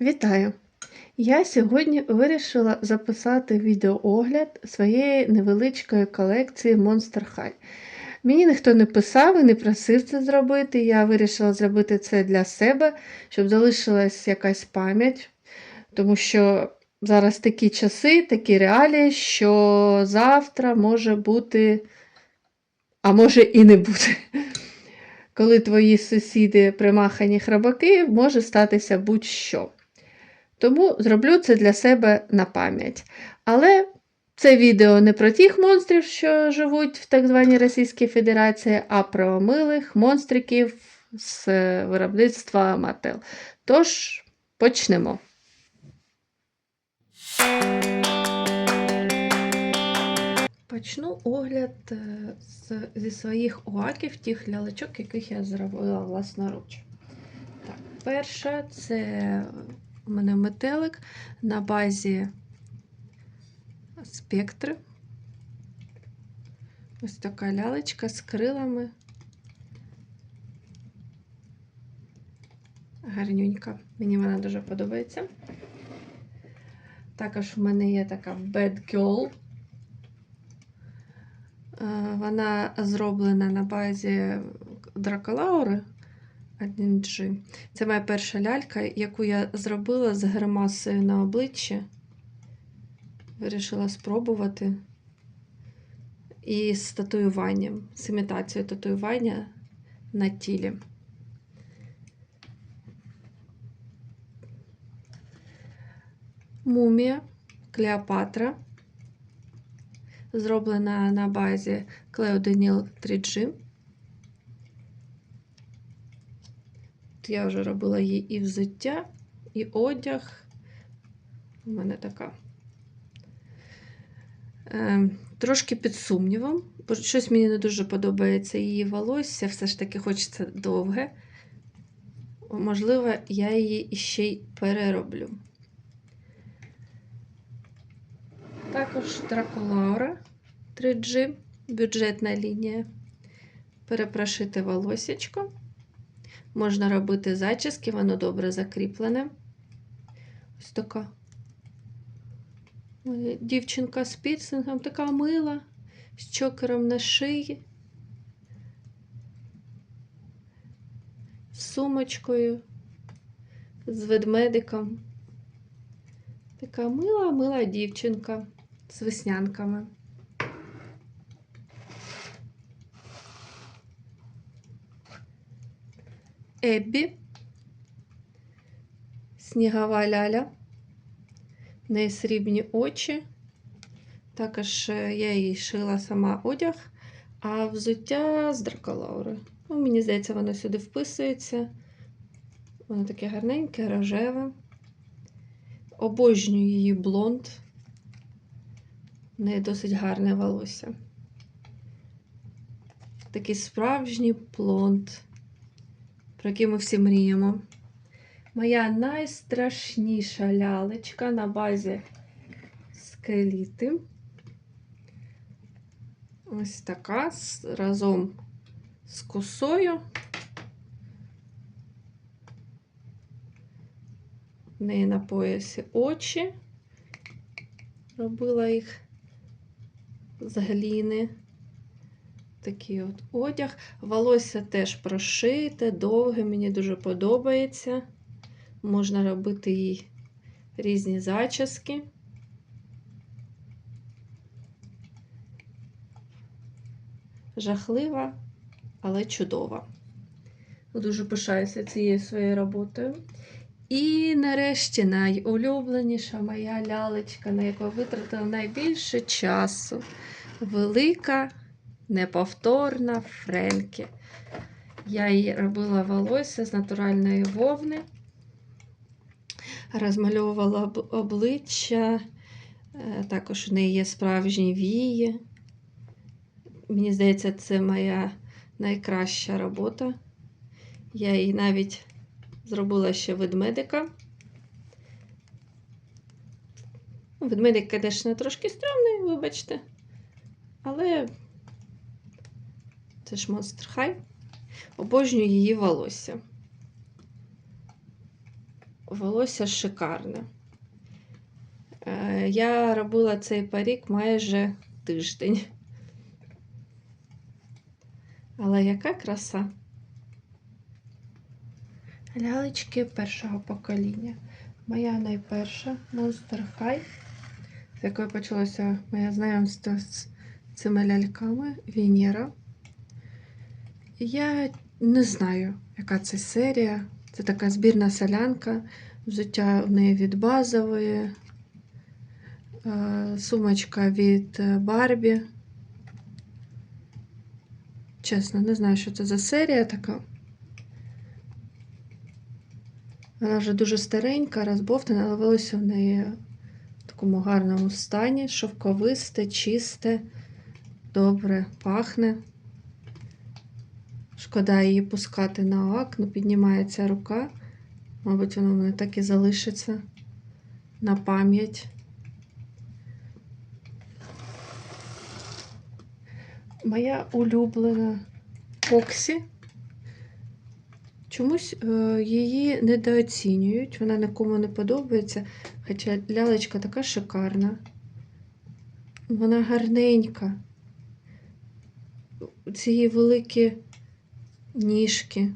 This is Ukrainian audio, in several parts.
Вітаю! Я сьогодні вирішила записати відеоогляд своєї невеличкої колекції Monster High. Мені ніхто не писав і не просив це зробити. Я вирішила зробити це для себе, щоб залишилась якась пам'ять, тому що зараз такі часи, такі реалії, що завтра може бути, а може і не бути. Коли твої сусіди примахані храбаки, може статися будь-що. Тому зроблю це для себе на пам'ять. Але це відео не про тих монстрів, що живуть в так званій Російській Федерації, а про милих монстриків з виробництва Mattel. Тож, почнемо. Почну огляд е, з, зі своїх уаків, тих лялечок, яких я зробила власноруч. Так, перша це у мене метелик на базі спектри. Ось така лялечка з крилами. Гарнюнька. Мені вона дуже подобається. Також в мене є така Bad Girl. Е, Вона зроблена на базі Драколаури 1G. Це моя перша лялька, яку я зробила з гримасою на обличчі. Вирішила спробувати. І з татуюванням, з імітацією татуювання на тілі. Мумія Клеопатра. Зроблена на базі Cleodenil 3G. Я вже робила їй і взуття, і одяг. У мене така. Е, трошки під сумнівом, бо щось мені не дуже подобається її волосся, все ж таки хочеться довге. Можливо, я її іще й перероблю. Також Дракулаура 3G, бюджетна лінія. Перепрошити волосечко. Можна робити зачіски, воно добре закріплене. Ось така дівчинка з пірсингом, така мила, з чокером на шиї, з сумочкою, з ведмедиком. Така мила, мила дівчинка з веснянками. Еббі, снігова ляля, в неї срібні очі. Також е, я їй шила сама одяг, а взуття з драколаури. Ну, мені здається, воно сюди вписується. Воно таке гарненьке, рожеве. Обожнюю її блонд. В неї досить гарне волосся. Такий справжній блонд про який ми всі мріємо. Моя найстрашніша лялечка на базі скеліти. Ось така разом з косою. В неї на поясі очі. Робила їх з гліни такий от одяг. Волосся теж прошите, довге, мені дуже подобається. Можна робити їй різні зачіски. Жахлива, але чудова. Дуже пишаюся цією своєю роботою. І нарешті найулюбленіша моя лялечка, на яку витратила найбільше часу. Велика неповторна Френкі. Я їй робила волосся з натуральної вовни, розмальовувала обличчя, е, також в неї є справжні вії. Мені здається, це моя найкраща робота. Я їй навіть зробила ще ведмедика. Ведмедик, звісно, трошки стрьомний, вибачте, але це ж Monster High. Обожнюю її волосся. волосся шикарне. Е, Я робила цей парік майже тиждень. Але яка краса? Лялечки першого покоління. Моя найперша Monster High, з якою почалося моє знайомство з цими ляльками Венера. Я не знаю, яка це серія. Це така збірна солянка. Взуття в неї від базової, е, сумочка від е, Барбі. Чесно, не знаю, що це за серія така. Вона вже дуже старенька, розбовтана, але волосся в неї в такому гарному стані, шовковисте, чисте, добре пахне. Шкода її пускати на лак, ну піднімається рука. Мабуть, воно в мене так і залишиться на пам'ять. Моя улюблена Фоксі. Чомусь е, її недооцінюють, вона нікому не подобається, хоча лялечка така шикарна. Вона гарненька. Ці великі ніжки,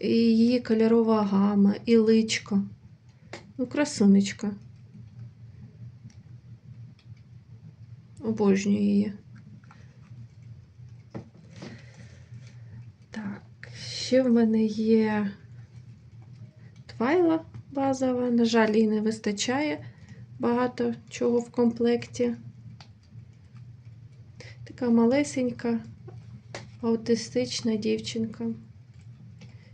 і її кольорова гама, і личко. Ну, красунечка. Обожнюю її. Так, ще в мене є твайла базова. На жаль, їй не вистачає багато чого в комплекті. Така малесенька, аутистична дівчинка.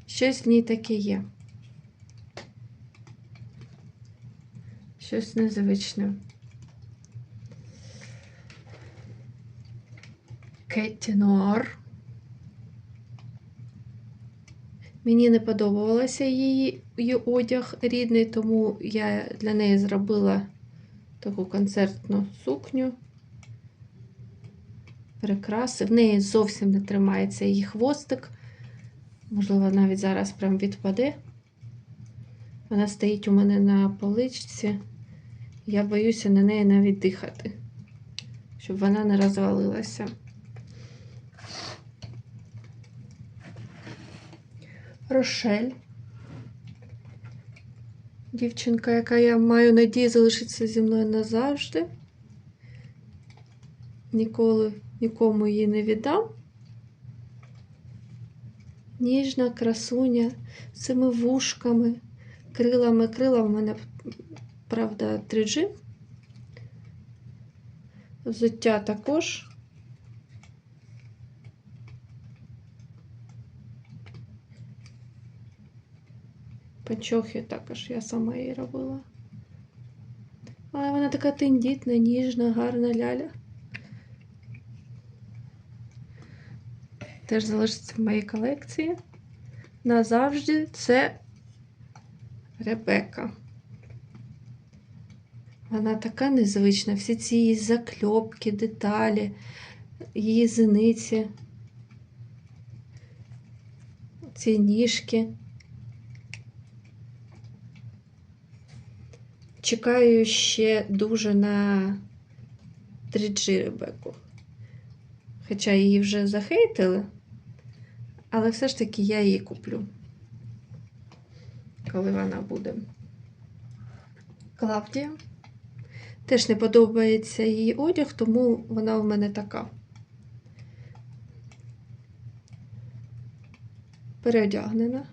Щось в ній таке є. Щось незвичне. Кетті Нуар. Мені не подобався її, її одяг рідний, тому я для неї зробила таку концертну сукню. Прикраси. В неї зовсім не тримається її хвостик. Можливо, навіть зараз прям відпаде. Вона стоїть у мене на поличці. Я боюся на неї навіть дихати, щоб вона не розвалилася. Рошель. Дівчинка, яка я маю надію залишиться зі мною назавжди. Ніколи нікому її не віддам. Ніжна красуня з цими вушками, крилами. Крила в мене, правда, 3G. Взуття також. Панчохи також я сама її робила. Але вона така тендітна, ніжна, гарна ляля. Теж залишиться в моїй колекції. Назавжди це Ребека. Вона така незвична. Всі ці її закльопки, деталі, її зениці, ці ніжки. Чекаю ще дуже на 3G Ребеку. Хоча її вже захейтили, але все ж таки я її куплю, коли вона буде. Клавдія. Теж не подобається її одяг, тому вона в мене така. Переодягнена.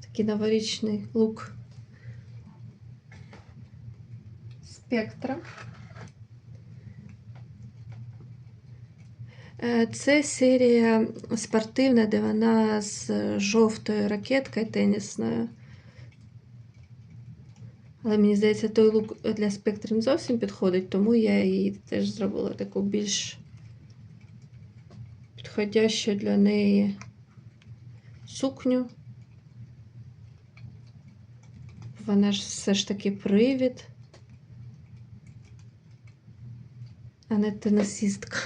Такий новорічний лук спектра. Це серія спортивна, де вона з жовтою ракеткою тенісною. Але мені здається, той лук для спектру зовсім підходить, тому я її теж зробила таку більш підходящу для неї сукню. Вона ж все ж таки привід, а не тенісістка.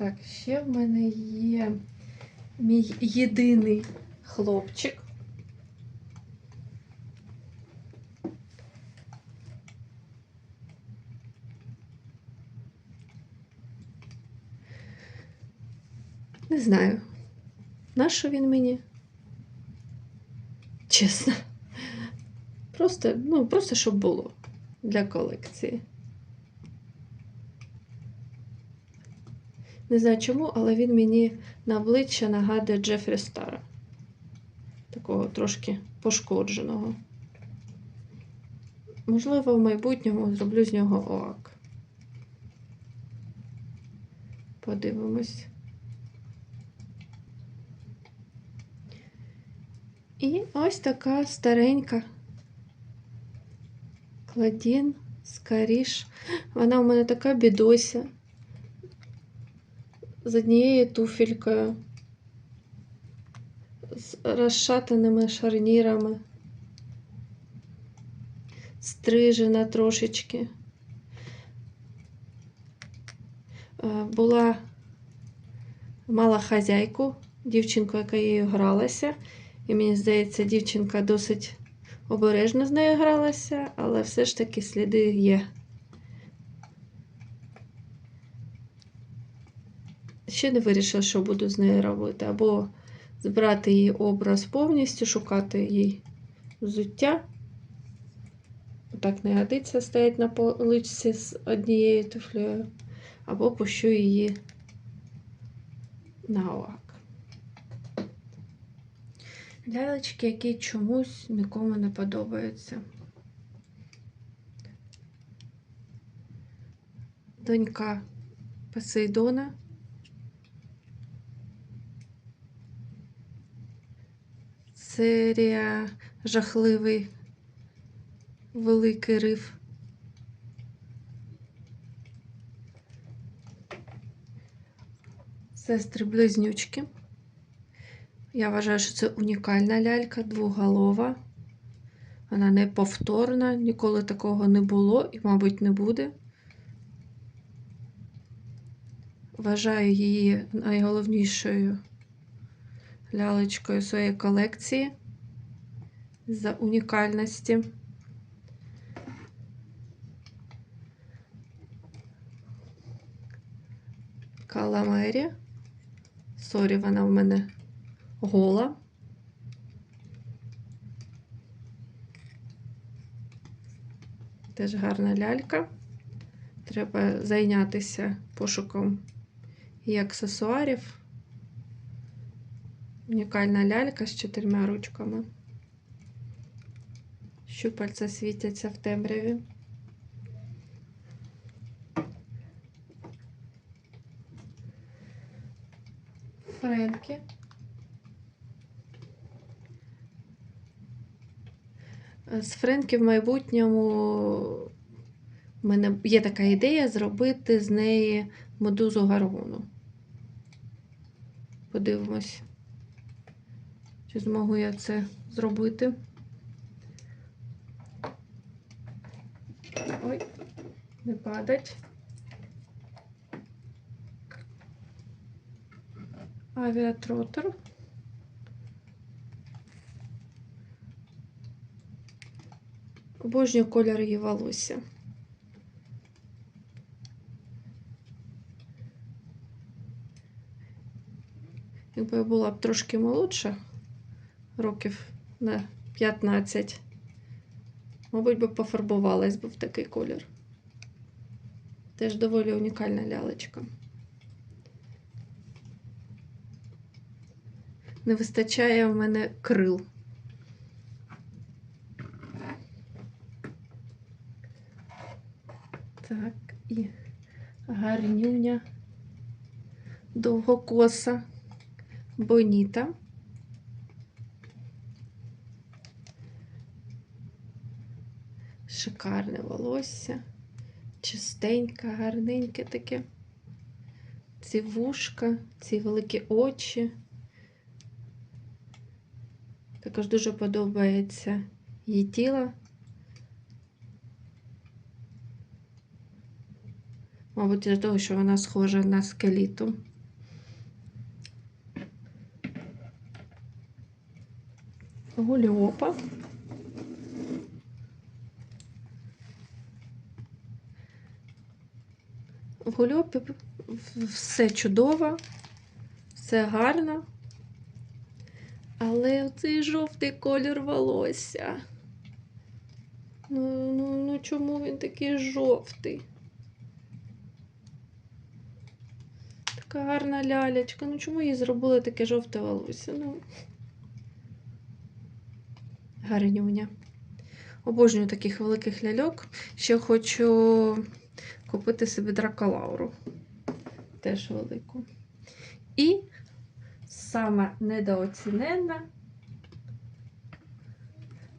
Так, ще в мене є Мій єдиний хлопчик. Не знаю, нащо він мені? Чесно. Просто, ну, просто щоб було для колекції. Не знаю чому, але він мені на обличчя нагадує Джефрі Стара. Такого трошки пошкодженого. Можливо, в майбутньому зроблю з нього оак. Подивимось. І ось така старенька кладін, скаріш. Вона у мене така бідося. З однією туфелькою, з розшатаними шарнірами, стрижена трошечки. Е, Була мала хазяйку, дівчинку, яка її гралася. І мені здається, дівчинка досить обережно з нею гралася, але все ж таки сліди є. Ще не вирішила, що буду з нею робити. Або збирати її образ повністю, шукати їй взуття. Так не годиться стоять на поличці з однією туфлею, або пущу її на оак. Лялечки, які чомусь нікому не подобаються. Донька Посейдона. Серія жахливий великий риф. Сестри близнючки. Я вважаю, що це унікальна лялька, двоголова. Вона неповторна, ніколи такого не було і, мабуть, не буде. Вважаю її найголовнішою лялечкою своєї колекції за унікальності. Каламері. Сорі, вона в мене гола. Теж гарна лялька. Треба зайнятися пошуком і аксесуарів. Унікальна лялька з чотирма ручками. Щупальця світяться в темряві. Френкі. З Френкі в майбутньому в мене є така ідея зробити з неї медузу гаргону. Подивимось, чи зможу я це зробити. Ой, не падать. Авіатротор. Обожнюю кольор її волосся. Якби я була б трошки молодша, років на 15, мабуть, би пофарбувалась би в такий колір. Теж доволі унікальна лялечка. Не вистачає в мене крил. Так, і гарнюня, довгокоса, боніта. Шикарне волосся, чистеньке, гарненьке таке. Ці вушка, ці великі очі. Також дуже подобається її тіло. Мабуть, для того, що вона схожа на скеліту. гульопа. В все чудово, все гарно. Але оцей жовтий колір волосся. Ну, ну, ну чому він такий жовтий? Така гарна лялечка. Ну чому їй зробили таке жовте волосся? Ну. Гарнюня. Обожнюю таких великих ляльок. Ще хочу купити собі драколауру. Теж велику. І саме недооціненна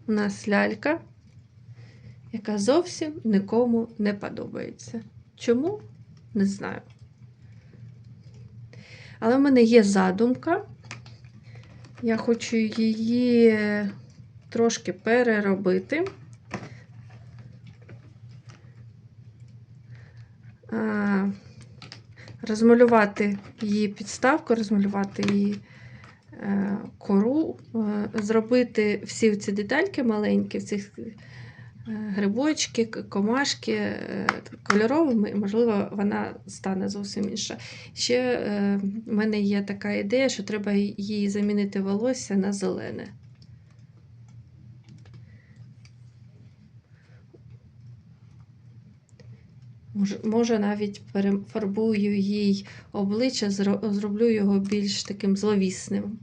у нас лялька, яка зовсім нікому не подобається. Чому? Не знаю. Але в мене є задумка. Я хочу її трошки переробити. А, Розмалювати її підставку, розмалювати її е, кору, е, зробити всі ці детальки маленькі, всі е, грибочки, комашки кольоровими, і, можливо, вона стане зовсім інша. Ще в мене є така ідея, що треба їй замінити волосся на зелене. Може, навіть перефарбую їй обличчя, зроблю його більш таким зловісним.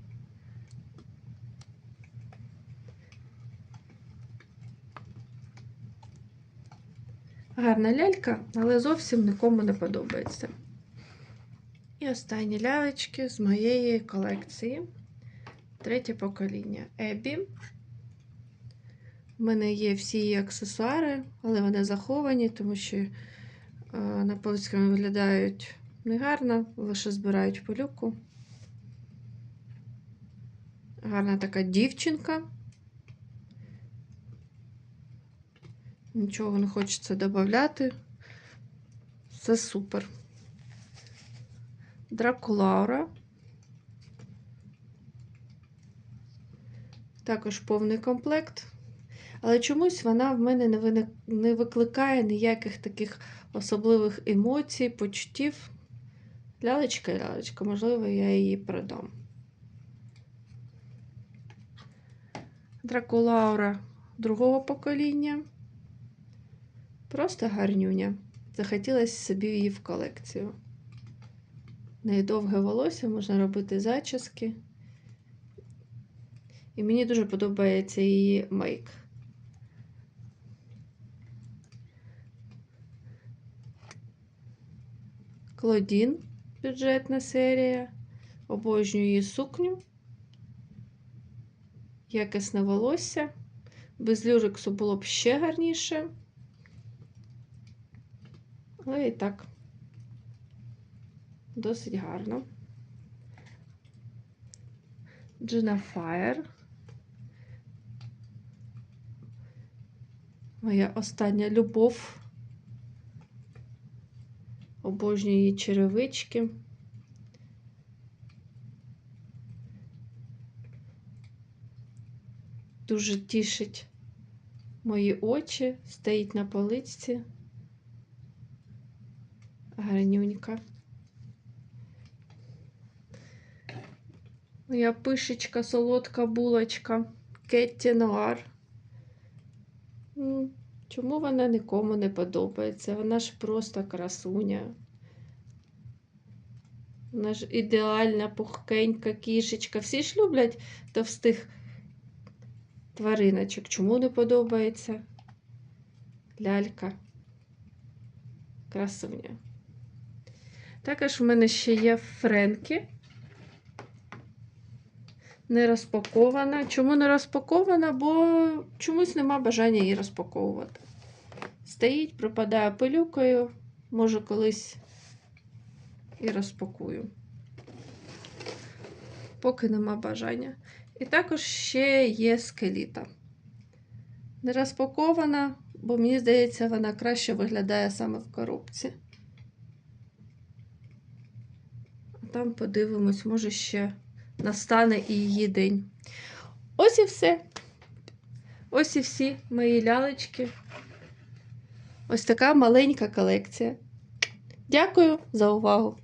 Гарна лялька, але зовсім нікому не подобається. І останні лялечки з моєї колекції. Третє покоління Ебі. У мене є всі її аксесуари, але вони заховані, тому що на полицях виглядають негарно, лише збирають пилюку. Гарна така дівчинка. Нічого не хочеться додати. Все супер. Дракулаура. Також повний комплект. Але чомусь вона в мене не, виник... не викликає ніяких таких особливих емоцій, почуттів. Лялечка і лялечка, можливо, я її продам. Дракулаура другого покоління. Просто гарнюня. Захотілося собі її в колекцію. В неї довге волосся, можна робити зачіски. І мені дуже подобається її мейк. Клодін бюджетна серія. Обожнюю її сукню. Якісне волосся. Без люрексу було б ще гарніше. Але і так, досить гарно. Джина Fire. Моя остання любов. Обожнюю її черевички. Дуже тішить мої очі, стоїть на поличці. Гарнюнька. Моя пишечка, солодка булочка, Кетті Нуар. Чому вона нікому не подобається? Вона ж просто красуня. Вона ж ідеальна, пухкенька кішечка. Всі ж люблять товстих твариночок. Чому не подобається? Лялька. Красуня. Також в мене ще є Френкі. Не розпакована. Чому не розпакована? Бо чомусь нема бажання її розпаковувати. Стоїть, пропадає пилюкою, може колись і розпакую. Поки нема бажання. І також ще є скеліта. Не розпакована, бо мені здається, вона краще виглядає саме в коробці. А там подивимось, може ще настане і її день. Ось і все. Ось і всі мої лялечки. Ось така маленька колекція. Дякую за увагу!